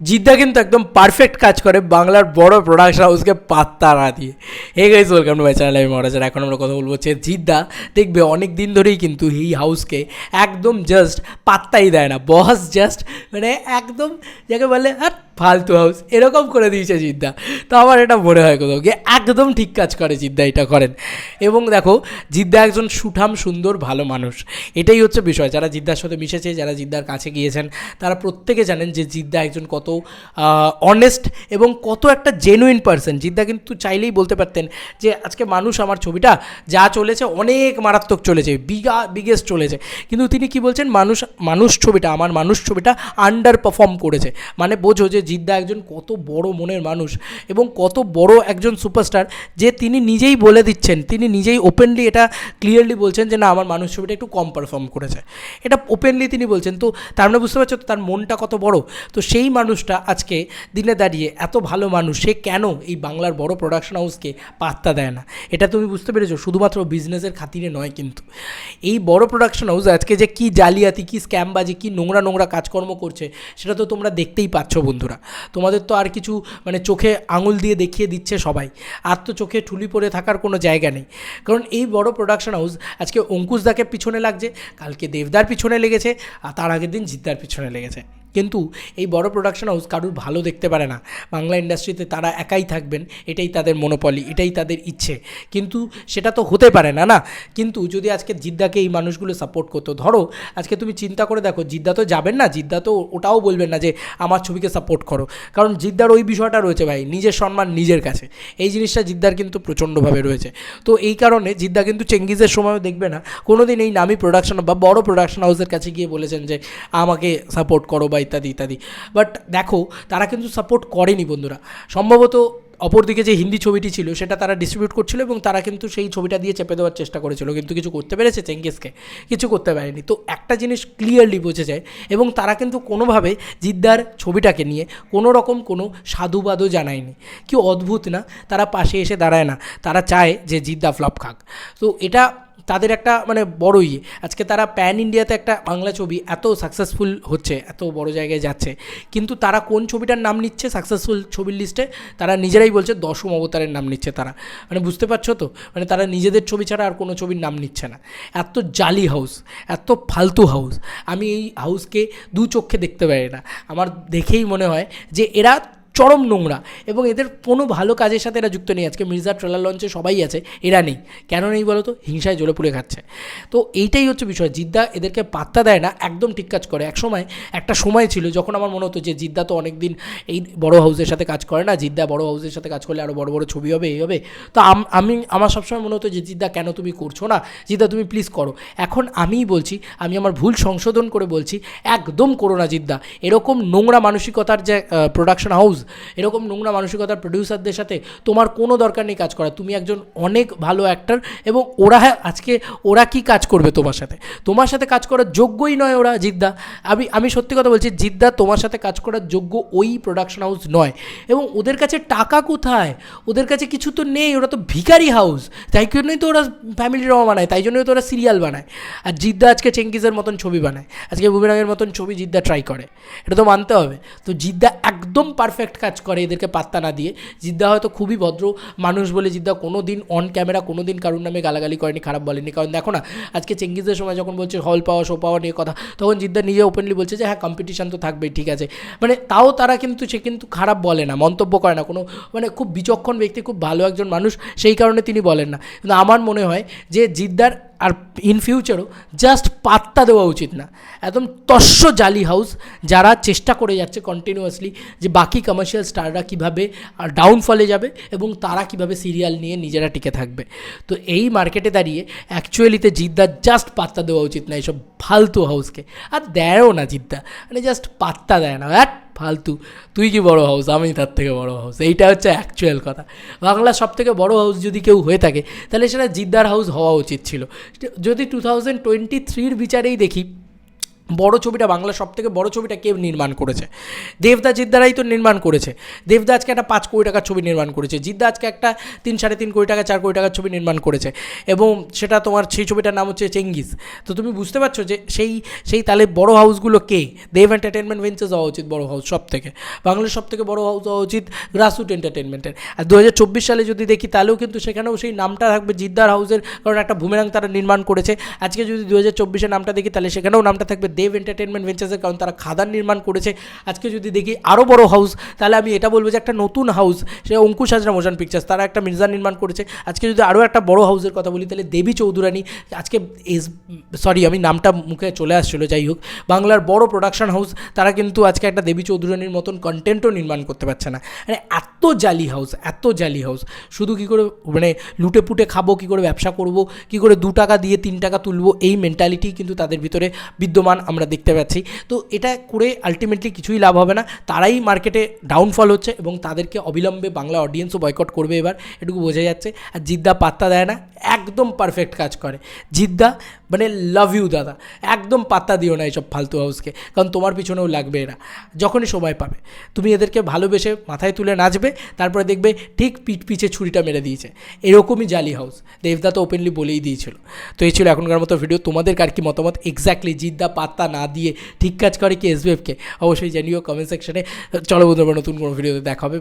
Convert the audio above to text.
জিদ্দা কিন্তু একদম পারফেক্ট কাজ করে বাংলার বড় প্রোডাকশন হাউসকে পাত্তা না দিয়ে। Hey guys welcome to my channel আমি মহারাজার এখন আমরা কথা বলব হচ্ছে জিদ্দা। দেখবে অনেক দিন ধরেই কিন্তু এই হাউসকে একদম জাস্ট পাত্তাই দেয় না। বস জাস্ট মানে একদম যাকে বলে আর ফালতু হাউস এরকম করে দিয়েছে জিদ্দা। তো আমার এটা মনে হয় কোথাও গিয়ে একদম ঠিক কাজ করে জিদ্দা এটা করেন। এবং দেখো, জিদ্দা একজন সুঠাম, সুন্দর, ভালো মানুষ। এটাই হচ্ছে বিষয়। যারা জিদ্দার সাথে মিশেছে, যারা জিদ্দার কাছে গিয়েছেন, তারা প্রত্যেকে জানেন যে জিদ্দা একজন কত অনেস্ট এবং কত একটা জেনুইন পার্সন জিদ্দা কিন্তু চাইলেই বলতে পারতেন যে, আজকে মানুষ আমার ছবিটা যা চলেছে, অনেক মারাত্মক চলেছে, বিগা বিগেস্ট চলেছে। কিন্তু তিনি কি বলছেন? মানুষ মানুষ ছবিটা, আমার মানুষ ছবিটা আন্ডার পারফর্ম করেছে। মানে বোঝো যে জিদ্দা একজন কত বড় মনের মানুষ এবং কত বড় একজন সুপারস্টার যে তিনি নিজেই বলে দিচ্ছেন, তিনি নিজেই ওপেনলি এটা ক্লিয়ারলি বলছেন যে না, আমার মানুষ ছবিটা একটু কম পারফর্ম করেছে। এটা ওপেনলি তিনি বলছেন। তো তার মানে বুঝতে পারছ তার মনটা কত বড়? তো সেই মানুষটা আজকে দিনে দাঁড়িয়ে এত ভালো মানুষ, সে কেন এই বাংলার বড় প্রোডাকশন হাউসকে পাত্তা দেয় না? এটা তুমি বুঝতে পেরেছ? শুধুমাত্র বিজনেসের খাতিরে নয় কিন্তু। এই বড় প্রোডাকশন হাউস আজকে যে কী জালিয়াতি, কী স্ক্যামবাজি কী নোংরা নোংরা কাজকর্ম করছে, সেটা তো তোমরা দেখতেই পাচ্ছ বন্ধুরা। তোমাদের তো আর কিছু মানে চোখে আঙুল দিয়ে দেখিয়ে দিচ্ছে সবাই। আর তো চোখে ঠুলি পরে থাকার কোনো জায়গা নেই। কারণ এই বড় প্রোডাকশন হাউস আজকে অঙ্কুশদাকে পিছনে লাগছে, কালকে দেবদার পিছনে লেগেছে, আর তার আগের দিন জিদ্দার পিছনে লেগেছে। কিন্তু এই বড় প্রোডাকশন হাউস কারুর ভালো দেখতে পারে না। বাংলা ইন্ডাস্ট্রিতে তারা একাই থাকবেন, এটাই তাদের মনোপলি এটাই তাদের ইচ্ছে। কিন্তু সেটা তো হতে পারে না না? কিন্তু যদি আজকে জিদ্দাকে এই মানুষগুলো সাপোর্ট করতো, ধরো আজকে তুমি চিন্তা করে দেখো, জিদ্দা তো যাবেন না, জিদ্দা তো ওটাও বলবেন না যে আমার ছবিকে সাপোর্ট করো। কারণ জিদ্দার ওই বিষয়টা রয়েছে ভাই, নিজের সম্মান নিজের কাছে। এই জিনিসটা জিদ্দার কিন্তু প্রচণ্ডভাবে রয়েছে। তো এই কারণে জিদ্দা কিন্তু চেঙ্গিজের সময়ও দেখবে না। কোনো দিন এই নামি প্রোডাকশন বা বড় প্রোডাকশন হাউসের কাছে গিয়ে বলেছেন যে, আমাকে সাপোর্ট করো বা ইত্যাদি ইত্যাদি। বাট দেখো তারা কিন্তু সাপোর্ট করেনি বন্ধুরা। সম্ভবত অপরদিকে যে হিন্দি ছবিটি ছিল, সেটা তারা ডিস্ট্রিবিউট করছিল এবং তারা কিন্তু সেই ছবিটা দিয়ে চেপে দেওয়ার চেষ্টা করেছিল। কিন্তু কিছু করতে পেরেছে চেঙ্গিসকে, কিছু করতে পারেনি। তো একটা জিনিস ক্লিয়ারলি বোঝা যায় এবং তারা কিন্তু কোনোভাবে জিদ্দার ছবিটাকে নিয়ে কোনো রকম কোনো সাধুবাদও জানায়নি। কি অদ্ভুত না? তারা পাশে এসে দাঁড়ায় না। তারা চায় যে জিদ্দা ফ্লপ খাক। তো এটা তাদের একটা মানে বড় ইয়ে। আজকে তারা প্যান ইন্ডিয়াতে একটা বাংলা ছবি এত সাকসেসফুল হচ্ছে, এত বড় জায়গায় যাচ্ছে। কিন্তু তারা কোন ছবিটার নাম নিচ্ছে সাকসেসফুল ছবির লিস্টে তারা নিজেরাই বলছে দশম অবতারের নাম নিচ্ছে তারা। মানে বুঝতে পারছ তো? মানে তারা নিজেদের ছবি ছাড়া আর কোনো ছবির নাম নিচ্ছে না। এত জালি হাউস এত ফালতু হাউস আমি এই হাউসকে দু চোখে দেখতে পারি না। আমার দেখেই মনে হয় যে এরা চরম নোংরা। এবং এদের কোনো ভালো কাজের সাথে এরা যুক্ত নেই। আজকে মির্জা ট্রেলার লঞ্চে সবাই আছে, এরা নেই। কেন নেই বলো তো হিংসায় জ্বলে পুড়ে খাচ্ছে। তো এইটাই হচ্ছে বিষয়। জিদ্দা এদেরকে পাত্তা দেয় না, একদম ঠিক কাজ করে। এক সময় একটা সময় ছিল যখন আমার মনে হতো যে জিদ্দা তো অনেক দিন এই বড় হাউসের সাথে কাজ করে না। জিদ্দা বড় হাউসের সাথে কাজ করলে আরও বড় বড় ছবি হবে, এই হবে। তো আমি আমার সবসময় মনে হতো যে জিদ্দা, কেন তুমি করছ না? জিদ্দা, তুমি প্লিজ করো। এখন আমিই বলছি, আমি আমার ভুল সংশোধন করে বলছি, একদম করো না জিদ্দা। এরকম নোংরা মানসিকতার যে প্রোডাকশন হাউস এরকম নোংরা মানসিকতার প্রডিউসারদের সাথে তোমার কোনো দরকার নেই কাজ করা তুমি একজন অনেক ভালো অ্যাক্টার এবং ওরা হ্যাঁ আজকে ওরা কি কাজ করবে তোমার সাথে? তোমার সাথে কাজ করার যোগ্যই নয় ওরা, জিদ্দা। আমি আমি সত্যি কথা বলছি, জিদ্দা তোমার সাথে কাজ করার যোগ্য ওই প্রোডাকশন হাউস নয়। এবং ওদের কাছে টাকা কোথায়? ওদের কাছে কিছু তো নেই, ওরা তো ভিখারি হাউস তাই জন্যই তো ওরা ফ্যামিলি ড্রামা বানায়, তাই জন্যই তো ওরা সিরিয়াল বানায়। আর জিদ্দা আজকে চেঙ্কিজের মতন ছবি বানায়। আজকে বুবিরাগের মতন ছবি জিদ্দা ট্রাই করে। এটা তো মানতে হবে। তো জিদ্দা একদম পারফেক্ট কাজ করে এদেরকে পাত্তা না দিয়ে। জিদ্দা হয়তো খুবই ভদ্র মানুষ বলে জিদ্দা কোনো দিন অন ক্যামেরা কোনো দিন কারুর নামে গালাগালি করেনি, খারাপ বলেনি। কারণ দেখো না, আজকে চেঙ্গিজের সময় যখন বলছে হল পাওয়া শো পাওয়া নিয়ে কথা, তখন জিদ্দা নিজে ওপেনলি বলছে যে হ্যাঁ কম্পিটিশান তো থাকবেই, ঠিক আছে। মানে তাও তারা কিন্তু, সে কিন্তু খারাপ বলে না, মন্তব্য করে না। কোনো মানে খুব বিচক্ষণ ব্যক্তি, খুব ভালো একজন মানুষ, সেই কারণে তিনি বলেন না। কিন্তু আমার মনে হয় যে জিদ্দার আর ইন ফিউচারও জাস্ট পাত্তা দেওয়া উচিত না। একদম তস্য জালি হাউস যারা চেষ্টা করে যাচ্ছে কন্টিনিউয়াসলি যে বাকি কমার্শিয়াল স্টাররা কীভাবে আর ডাউনফলে যাবে এবং তারা কীভাবে সিরিয়াল নিয়ে নিজেরা টিকে থাকবে। তো এই মার্কেটে দাঁড়িয়ে অ্যাকচুয়ালিতে জিদ্দার জাস্ট পাত্তা দেওয়া উচিত না এইসব ফালতু হাউসকে আর দেয়ও না জিদ্দা। মানে জাস্ট পাত্তা দেয় না। এক ফালতু। তুই কি বড় হাউস আমি তার থেকে বড় হাউস এইটা হচ্ছে অ্যাকচুয়াল কথা। বাংলার সব থেকে বড় হাউস যদি কেউ হয়ে থাকে, তাহলে সেটা জিদ্দার হাউস হওয়া উচিত ছিল। যদি টু থাউজেন্ড টোয়েন্টি থ্রির বিচারেই দেখি বড় ছবিটা বাংলার সব থেকে বড় ছবিটা কে নির্মাণ করেছে? দেবদা জিদ্দারাই তো নির্মাণ করেছে। দেবদা আজকে একটা পাঁচ কোটি টাকার ছবি নির্মাণ করেছে। জিদ্দা আজকে একটা তিন সাড়ে তিন কোটি টাকা, চার কোটি টাকার ছবি নির্মাণ করেছে। এবং সেটা তোমার সেই ছবিটার নাম হচ্ছে চেঙ্গিস। তো তুমি বুঝতে পারছ যে সেই সেই তাহলে বড় হাউসগুলো কে? দেব এন্টারটেনমেন্ট ভেঞ্চার্স হওয়া উচিত বড় হাউস সব থেকে বাংলার সব থেকে বড় হাউস হওয়া উচিত গ্রাসরুট এন্টারটেনমেন্টের আর দু হাজার চব্বিশ সালে যদি দেখি, তাহলেও কিন্তু সেখানেও সেই নামটা থাকবে জিদ্দার হাউসের, কারণ একটা বুমেরাং তারা নির্মাণ করেছে। আজকে যদি দু হাজার নামটা দেখি, তাহলে সেখানেও নামটা থাকবে দেব এন্টারটেনমেন্ট ভেঞ্চার্সের কারণ তারা খাদান নির্মাণ করেছে। আজকে যদি দেখি আরও বড় হাউস তাহলে আমি এটা বলব যে একটা নতুন হাউস সে অঙ্কুশ হাজরা মোশন পিকচার্স তারা একটা মির্জা নির্মাণ করেছে। আজকে যদি আরও একটা বড় হাউসের কথা বলি, তাহলে দেবী চৌধুরানী, আজকে এস সরি আমি নামটা মুখে চলে আসছিল, যাই হোক। বাংলার বড় প্রোডাকশন হাউস তারা কিন্তু আজকে একটা দেবী চৌধুরানীর মতন কন্টেন্টও নির্মাণ করতে পারছে না। মানে এত জালি হাউস এত জালি হাউস শুধু কী করে মানে লুটে পুটে খাব, কী করে ব্যবসা করব, কী করে দু টাকা দিয়ে তিন টাকা তুলবো, এই মেন্টালিটি কিন্তু তাদের ভিতরে বিদ্যমান। আমরা দেখতে পাচ্ছি। তো এটা করে আলটিমেটলি কিছুই লাভ হবে না। তারাই মার্কেটে ডাউনফল হচ্ছে এবং তাদেরকে অবিলম্বে বাংলা অডিয়েন্সও বয়কট করবে এবার। এটুকু বোঝা যাচ্ছে। আর জিদ্দা পাত্তা দেয় না। একদম পারফেক্ট কাজ করে। জিদ্দা মানে লাভ ইউ দাদা। একদম পাত্তা দিও না এইসব ফালতু হাউসকে কারণ তোমার পিছনেও লাগবে এরা। যখনই সময় পাবে। তুমি এদেরকে ভালোবেসে মাথায় তুলে নাচবে। তারপরে দেখবে ঠিক পিঠ পিছে ছুরিটা মেরে দিয়েছে। এরকমই জালি হাউস দেবদা তো ওপেনলি বলেই দিয়েছিল। তো এই ছিল এখনকার মতো ভিডিও তোমাদের কার কি মতামত? এক্স্যাক্টলি জিদ্দা পাত্তা না দিয়ে ঠিক কাজ করে কি এসবিএফকে অবশ্যই জানিও কমেন্ট সেকশনে চলো বন্ধুরা নতুন কোনো ভিডিওতে দেখা হবে।